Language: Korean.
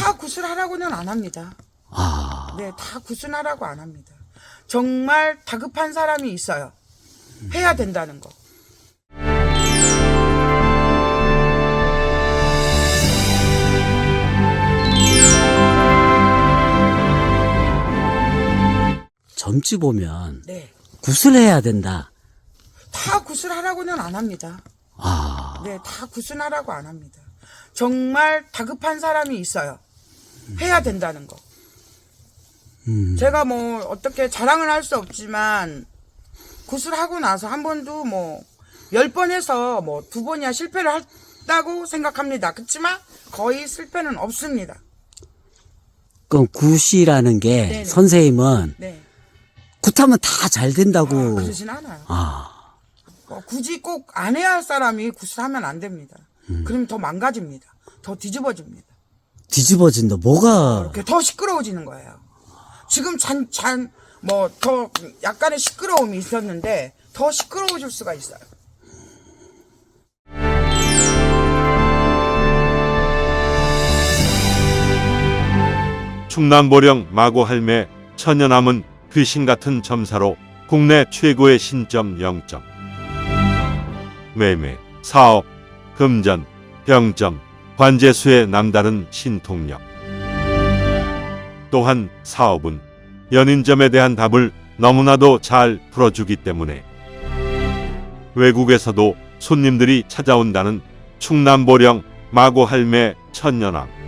다 구슬하라고는 안 합니다. 아, 네, 다 구슬하라고 안 합니다. 정말 다급한 사람이 있어요. 해야 된다는 거. 점집 보면 네. 구슬해야 된다. 다 구슬하라고는 안 합니다. 아, 네, 다 구슬하라고 안 합니다. 정말 다급한 사람이 있어요. 해야 된다는 거. 음, 제가 뭐 어떻게 자랑을 할 수 없지만 구슬하고 나서 한 번도 뭐 열 번 해서 뭐 두 번이야 실패를 했다고 생각합니다. 그렇지만 거의 실패는 없습니다. 그럼 굿이라는 게 네네. 선생님은 네. 굿하면 다 잘 된다고. 그러진 않아요. 아, 어, 굳이 꼭 안 해야 할 사람이 구슬하면 안 됩니다. 음. 그럼 더 망가집니다. 더 뒤집어집니다. 뒤집어진다. 뭐가 이렇게 더 시끄러워지는 거예요. 지금 잔, 잔, 뭐, 더 약간의 시끄러움이 있었는데 더 시끄러워질 수가 있어요. 충남 보령 마고 할매 천연함은 귀신 같은 점사로 국내 최고의 신점 0점. 매매, 사업, 금전, 병점, 관제수의 남다른 신통력. 또한 사업은 연인점에 대한 답을 너무나도 잘 풀어주기 때문에 외국에서도 손님들이 찾아온다는 충남 보령 마고 할매 천연함.